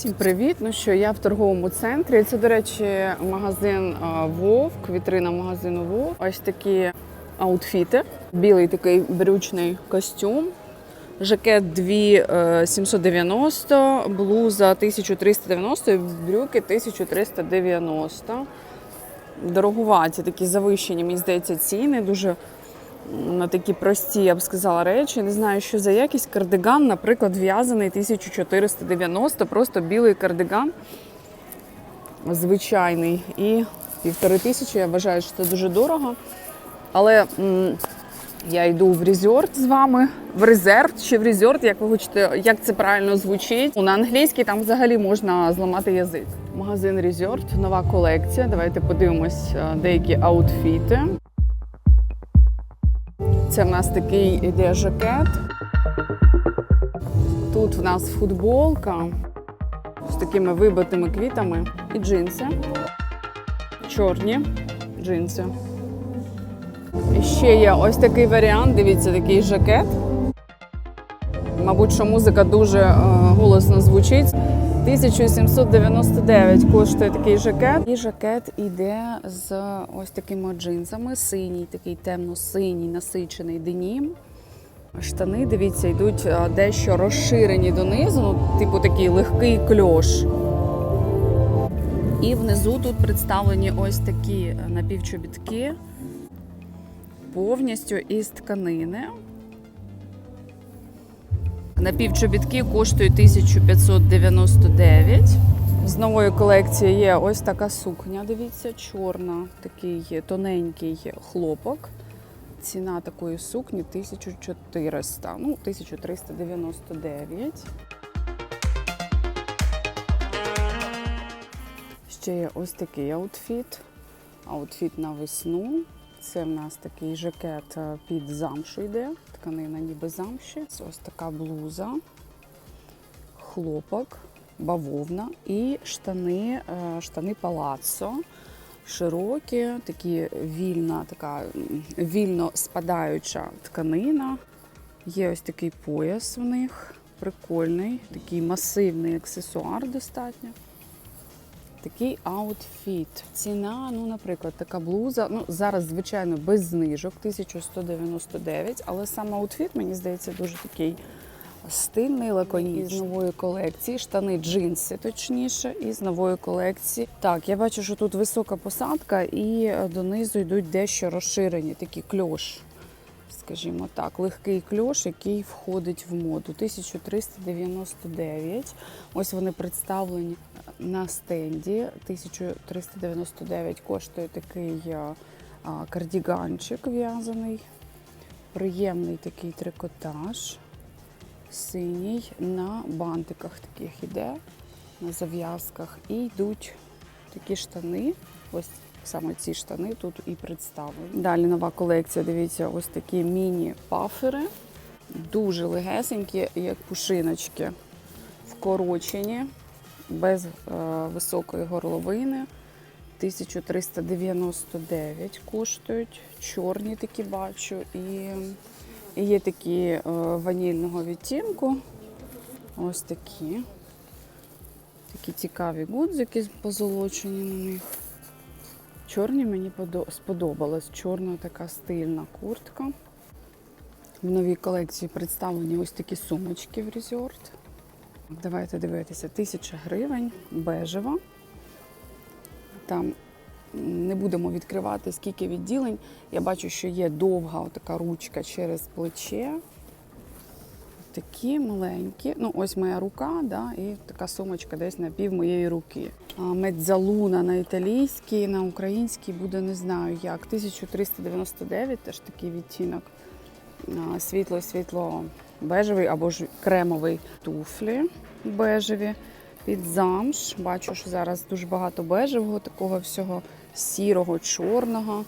Всім привіт! Ну що я в торговому центрі. Це, до речі, магазин Вовк, вітрина магазину Вовк. Ось такі аутфіти. Білий такий брючний костюм. Жакет 2790, блуза 1390, брюки 1390. Дорогуваті, такі завищені, мені здається, ціни. Дуже на такі прості, я б сказала, речі. Не знаю, що за якість. Кардиган, наприклад, в'язаний 1490, просто білий кардиган. Звичайний. І півтори тисячі. Я вважаю, що це дуже дорого. Але м, я йду в резорт з вами, в резерв чи в резорт, як ви хочете, як це правильно звучить. На англійській там взагалі можна зламати язик. Магазин Резорт, нова колекція. Давайте подивимось е, деякі аутфіти. Це в нас такий іде жакет. Тут в нас футболка з такими вибитими квітами і джинси. Чорні джинси. І ще є ось такий варіант. Дивіться, такий жакет. Мабуть, що музика дуже е, голосно звучить. 1799 коштує такий жакет. І жакет іде з ось такими джинсами. Синій, такий темно-синій насичений денім. Штани, дивіться, йдуть дещо розширені донизу, ну, типу такий легкий кльош. І внизу тут представлені ось такі напівчобітки повністю із тканини. Напівчобітки коштують 1599. З нової колекції є ось така сукня. Дивіться, чорна, такий тоненький хлопок. Ціна такої сукні 1400, ну 1399. Ще є ось такий аутфіт. Аутфіт на весну. Це в нас такий жакет е, під замшу йде, тканина ніби замші. Це ось така блуза, хлопок, бавовна і штани, е, штани палаццо. Широкі, такі вільна, така вільно спадаюча тканина. Є ось такий пояс в них, прикольний, такий масивний аксесуар достатньо. Такий аутфіт. Ціна, ну, наприклад, така блуза. Ну, зараз, звичайно, без знижок 1199, але сам аутфіт, мені здається, дуже такий стильний, лаконічний. З нової колекції. Штани джинси, точніше, із нової колекції. Так, я бачу, що тут висока посадка, і е, донизу йдуть дещо розширені, такі кльош. Скажімо так, легкий кльош, який входить в моду. 1399. Ось вони представлені на стенді. 1399 коштує такий а, кардіганчик в'язаний. Приємний такий трикотаж. Синій на бантиках таких іде, на зав'язках. І йдуть такі штани. Ось саме ці штани тут і представлені. Далі нова колекція. Дивіться, ось такі міні-пафери. Дуже легесенькі, як пушиночки, вкорочені, без е, високої горловини. 1399 коштують. Чорні такі бачу. І, є такі е, ванільного відтінку. Ось такі. Такі цікаві гудзики позолочені на них. Чорні мені подо- сподобалась. Чорна така стильна куртка. В новій колекції представлені ось такі сумочки в резорт. Давайте дивитися, тисяча гривень, бежева. Там не будемо відкривати, скільки відділень. Я бачу, що є довга така ручка через плече. Такі маленькі. Ну, ось моя рука, да, і така сумочка десь на пів моєї руки. Медзалуна на італійській, на українській буде не знаю як. 1399, теж такий відтінок. Світло-світло бежевий або ж кремовий туфлі бежеві під замш. Бачу, що зараз дуже багато бежевого, такого всього сірого, чорного.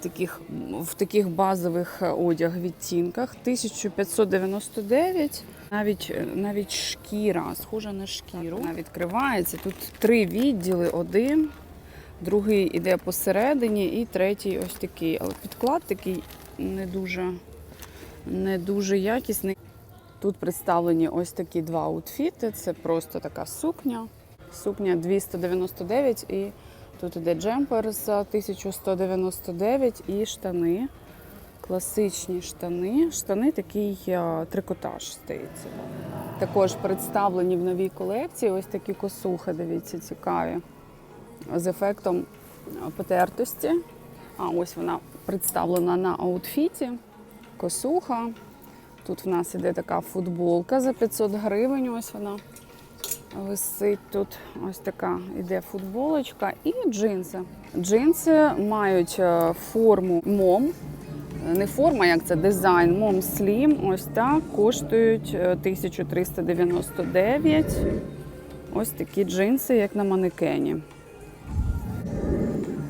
Таких, в таких базових одяг відтінках 1599. Навіть, навіть шкіра, схожа на шкіру. Вона відкривається. Тут три відділи: один, другий іде посередині, і третій ось такий. Але підклад такий не дуже, не дуже якісний. Тут представлені ось такі два аутфіти. Це просто така сукня. Сукня 299 і тут іде джемпер за 1199 і штани. Класичні штани. Штани такий трикотаж стається. Також представлені в новій колекції ось такі косухи, дивіться, цікаві. З ефектом потертості. А ось вона представлена на аутфіті. Косуха. Тут в нас іде така футболка за 500 гривень. Ось вона висить тут. Ось така іде футболочка і джинси. Джинси мають е, форму мом. Не форма, як це дизайн, мом Slim. Ось так коштують е, 1399. Ось такі джинси, як на манекені.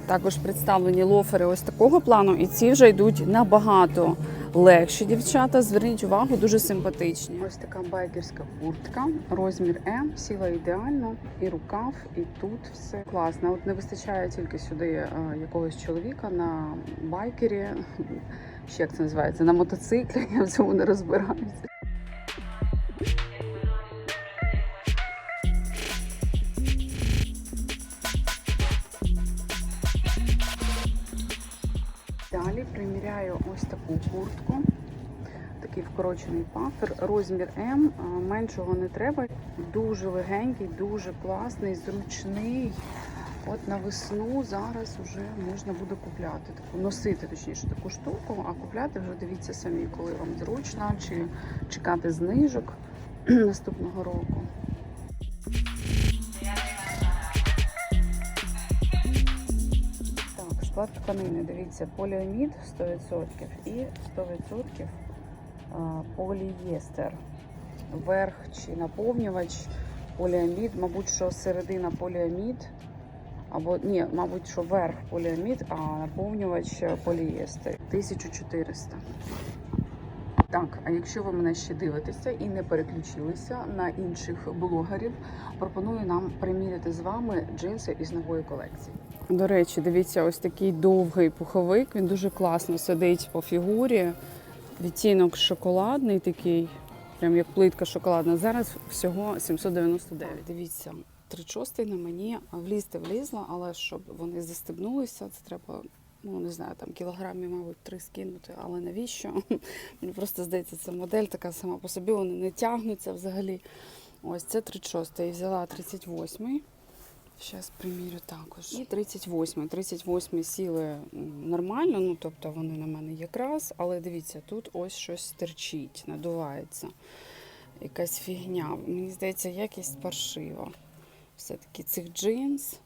Також представлені лофери ось такого плану, і ці вже йдуть набагато легші дівчата. Зверніть увагу, дуже симпатичні. Ось така байкерська куртка, розмір М, сіла ідеально, і рукав, і тут все класно. От не вистачає тільки сюди е, якогось чоловіка на байкері. Ще як це називається? На мотоциклі. Я в цьому не розбираюся. Далі приміряю ось таку куртку. Такий вкорочений пафер, розмір М, меншого не треба. Дуже легенький, дуже класний, зручний. От на весну зараз вже можна буде купляти таку, носити точніше таку штуку, а купляти вже дивіться самі, коли вам зручно, чи чекати знижок наступного року. Склад тканини, дивіться, поліамід 100% і 100% полієстер. Верх чи наповнювач поліамід, мабуть, що середина поліамід, або ні, мабуть, що верх поліамід, а наповнювач полієстер. 1400. Так, а якщо ви мене ще дивитеся і не переключилися на інших блогерів, пропоную нам приміряти з вами джинси із нової колекції. До речі, дивіться, ось такий довгий пуховик. Він дуже класно сидить по фігурі. Відтінок шоколадний такий, прям як плитка шоколадна. Зараз всього 799. Дивіться, три шостий на мені влізти влізла, але щоб вони застебнулися, це треба. Ну, не знаю, там кілограмів, мабуть, три скинути, але навіщо? Мені просто здається, ця модель така сама по собі, вони не тягнуться взагалі. Ось це 36 Я взяла 38 Зараз примірю також. І 38 38 сіли нормально, ну тобто вони на мене якраз, але дивіться, тут ось щось терчить, надувається. Якась фігня. Мені здається, якість паршива. Все-таки цих джинс.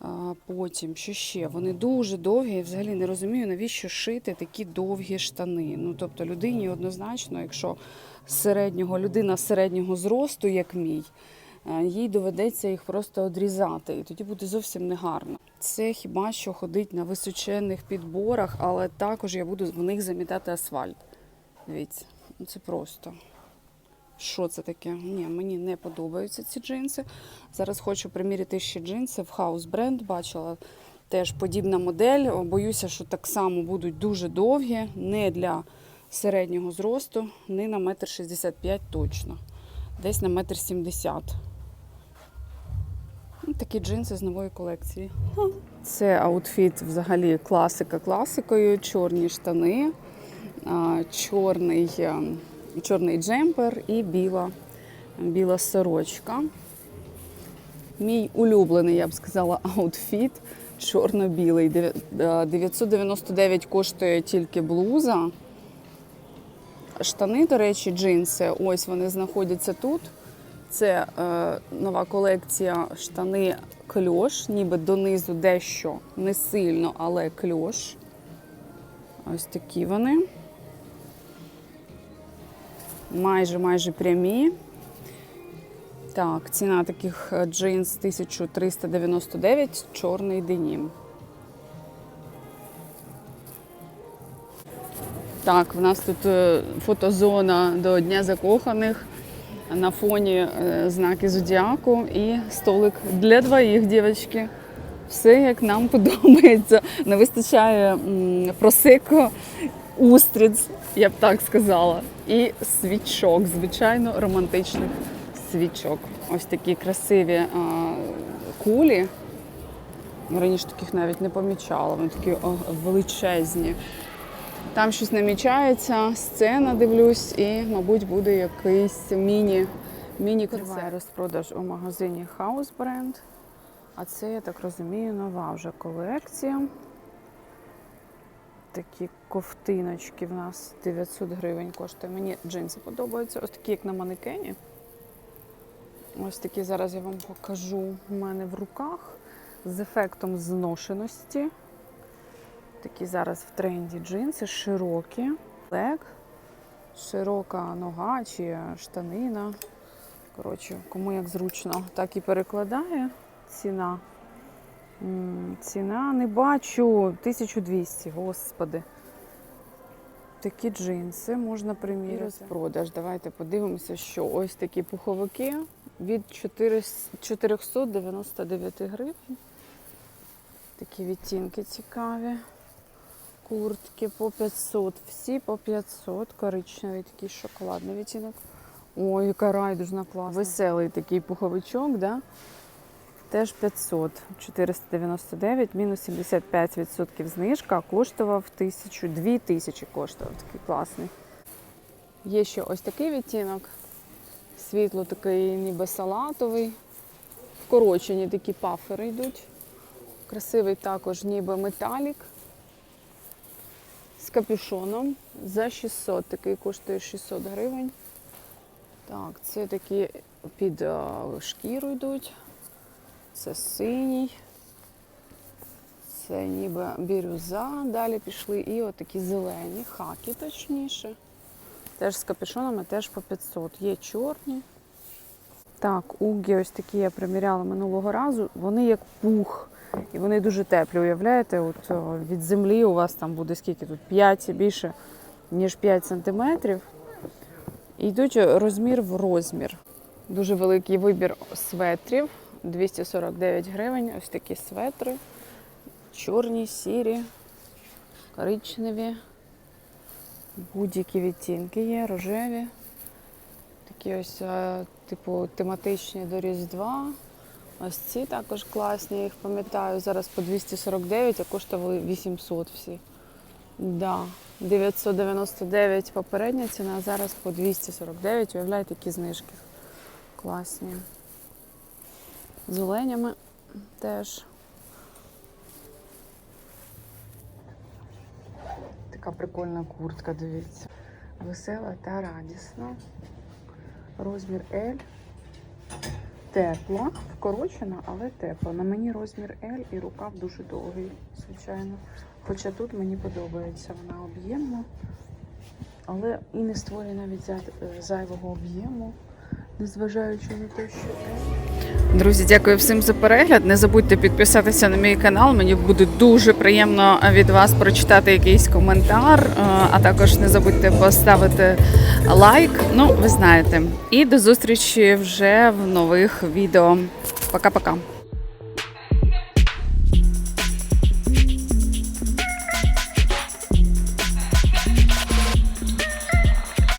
А, Потім, що ще? Вони дуже довгі. Я взагалі не розумію, навіщо шити такі довгі штани. Ну, тобто людині однозначно, якщо середнього людина середнього зросту, як мій, їй доведеться їх просто одрізати, і тоді буде зовсім негарно. Це хіба що ходить на височених підборах, але також я буду в них замітати асфальт. Дивіться, ну це просто. Що це таке? Ні, мені не подобаються ці джинси. Зараз хочу приміряти ще джинси в House Brand. Бачила теж подібна модель. Боюся, що так само будуть дуже довгі, не для середнього зросту, не на метр шістдесят п'ять точно. Десь на метр сімдесят. Такі джинси з нової колекції. Це аутфіт взагалі класика класикою. Чорні штани, чорний, е, чорний джемпер і біла, біла сорочка. Мій улюблений, я б сказала, аутфіт чорно-білий. Е, 999 коштує тільки блуза. Штани, до речі, джинси. Ось вони знаходяться тут. Це е, нова колекція штани кльош, ніби донизу дещо не сильно, але кльош. Ось такі вони. Майже майже прямі. Так, ціна таких е, джинс 1399, чорний денім. Так, в нас тут е, фотозона до Дня закоханих. На фоні е, знаки зодіаку і столик для двоїх, дівчатки. Все як нам подобається. Не вистачає м, просеко устриць, я б так сказала. І свічок, звичайно, романтичних свічок. Ось такі красиві а, кулі. Раніше таких навіть не помічала, вони такі величезні. Там щось намічається, сцена дивлюсь, і, мабуть, буде якийсь міні, міні-концерт. розпродаж у магазині House Brand. А це, я так розумію, нова вже колекція. Такі ковтиночки в нас 900 гривень коштує. Мені джинси подобаються. Ось такі, як на манекені. Ось такі зараз я вам покажу у мене в руках з ефектом зношеності. Такі зараз в тренді джинси, широкі, лег, широка нога чи штанина. Коротше, кому як зручно, так і перекладає ціна. Ціна не бачу 1200, господи. Такі джинси можна приміряти. Розпродаж. Давайте подивимося, що ось такі пуховики від 499 гривень. Такі відтінки цікаві. Куртки по 500, всі по 500. Коричневий такий шоколадний відтінок. Ой, яка райдужна класна. Веселий такий пуховичок, да? Теж 500, 499, мінус 75% знижка, коштував 1000, 2000 коштував такий класний. Є ще ось такий відтінок. Світло такий ніби салатовий. Вкорочені такі пафери йдуть. Красивий також ніби металік капюшоном за 600. Такий коштує 600 гривень. Так, це такі під е, шкіру йдуть. Це синій. Це ніби бірюза. Далі пішли і отакі зелені, хаки точніше. Теж з капюшонами, теж по 500. Є чорні. Так, угі ось такі я приміряла минулого разу. Вони як пух. І вони дуже теплі, уявляєте? От від землі у вас там буде скільки тут? 5 більше, ніж 5 сантиметрів. І йдуть розмір в розмір. Дуже великий вибір светрів. 249 гривень. Ось такі светри. Чорні, сірі, коричневі. Будь-які відтінки є, рожеві. Такі ось, е, типу, тематичні до Різдва. Ось ці також класні, я їх пам'ятаю. Зараз по 249, а коштували 800 всі. Да. 999 попередня ціна, а зараз по 249. Уявляєте, які знижки. Класні. З оленями теж. Така прикольна куртка, дивіться. Весела та радісна. Розмір L. Тепла, вкорочена, але тепла. На мені розмір L і рукав дуже довгий, звичайно. Хоча тут мені подобається, вона об'ємна, але і не створює навіть е, зайвого об'єму, незважаючи на те, що Друзі, дякую всім за перегляд. Не забудьте підписатися на мій канал. Мені буде дуже приємно від вас прочитати якийсь коментар. е, А також не забудьте поставити лайк. Ну, ви знаєте. І до зустрічі вже в нових відео. Пока-пока.